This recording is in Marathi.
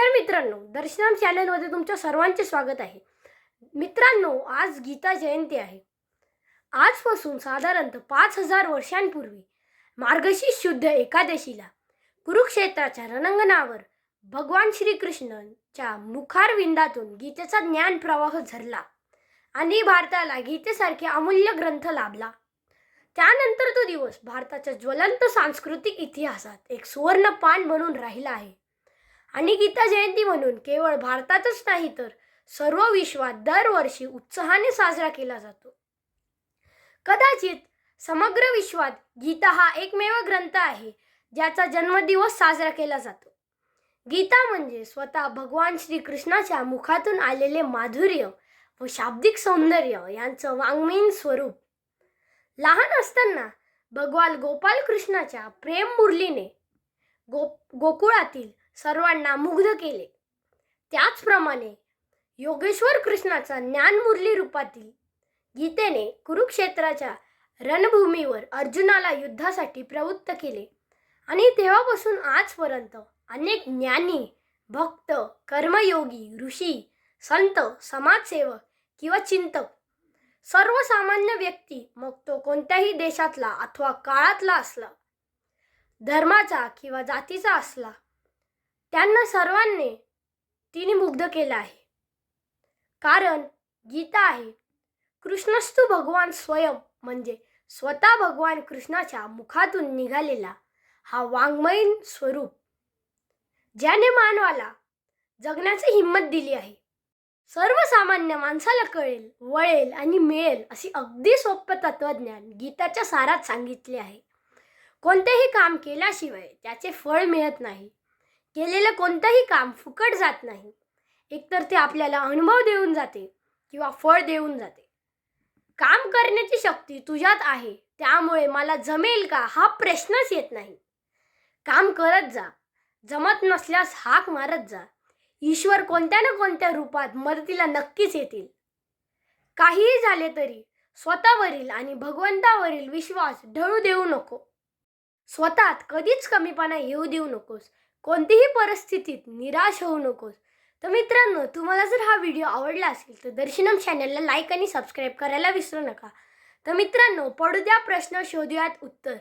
मित्रांनो दर्शनम चॅनलमध्ये तुमच्या सर्वांचे स्वागत आहे. मित्रांनो आज गीता जयंती आहे. आजपासून साधारणतः पाच हजार वर्षांपूर्वी मार्गशीर्ष शुद्ध एकादशीला कुरुक्षेत्राच्या रणांगणावर भगवान श्रीकृष्णांच्या मुखारविंदातून गीतेचा ज्ञान प्रवाह झरला आणि भारताला गीतेसारखे अमूल्य ग्रंथ लाभला. त्यानंतर तो दिवस भारताच्या ज्वलंत सांस्कृतिक इतिहासात एक सुवर्णपान म्हणून राहिला आहे. आणि गीता जयंती म्हणून केवळ भारतातच नाही तर सर्व विश्वात दरवर्षी उत्साहाने साजरा केला जातो. कदाचित समग्र विश्वात गीता हा एकमेव ग्रंथ आहे ज्याचा जन्मदिवस साजरा केला जातो. गीता म्हणजे स्वतः भगवान श्रीकृष्णाच्या मुखातून आलेले माधुर्य व शाब्दिक सौंदर्य यांचं वाङ्मयीन स्वरूप. लहान असताना भगवान गोपाल कृष्णाच्या प्रेम मुरलीने गो गोकुळातील सर्वांना मुग्ध केले. त्याचप्रमाणे योगेश्वर कृष्णाचा ज्ञानमुरली रूपातील गीतेने कुरुक्षेत्राच्या रणभूमीवर अर्जुनाला युद्धासाठी प्रवृत्त केले. आणि तेव्हापासून आजपर्यंत अनेक ज्ञानी भक्त कर्मयोगी ऋषी संत समाजसेवक किंवा चिंतक सर्वसामान्य व्यक्ती मग तो कोणत्याही देशातला अथवा काळातला असला धर्माचा किंवा जातीचा असला त्यांना सर्वांनी तिने मुग्ध केलं आहे. कारण गीता आहे कृष्णस्तू भगवान स्वयं म्हणजे स्वतः भगवान कृष्णाच्या मुखातून निघालेला हा वाङ्मयीन स्वरूप ज्याने मानवाला जगण्याची हिंमत दिली आहे. सर्वसामान्य माणसाला कळेल वळेल आणि मिळेल अशी अगदी सोपं तत्वज्ञान गीताच्या सारात सांगितले आहे. कोणतेही काम केल्याशिवाय त्याचे फळ मिळत नाही. केलेलं कोणतंही काम फुकट जात नाही. एकतर ते आपल्याला अनुभव देऊन जाते किंवा फळ देऊन जाते. काम करण्याची शक्ती तुझ्यात आहे त्यामुळे मला जमेल का हा प्रश्नच येत नाही. काम करत जा जमत नसल्यास हाक मारत जा. ईश्वर कोणत्या ना कोणत्या रूपात मदतीला नक्कीच येतील. काहीही झाले तरी स्वतःवरील आणि भगवंतावरील विश्वास ढळू देऊ नको. स्वतःत कधीच कमीपणा येऊ देऊ नकोस. कोणतीही परिस्थितीत निराश होऊ नकोस. तर मित्रांनो तुम्हाला जर हा व्हिडिओ आवडला असेल तर दर्शनम चॅनलला लाईक आणि सबस्क्राईब करायला विसरू नका. तर मित्रांनो पडू द्या प्रश्न शोधूयात उत्तर.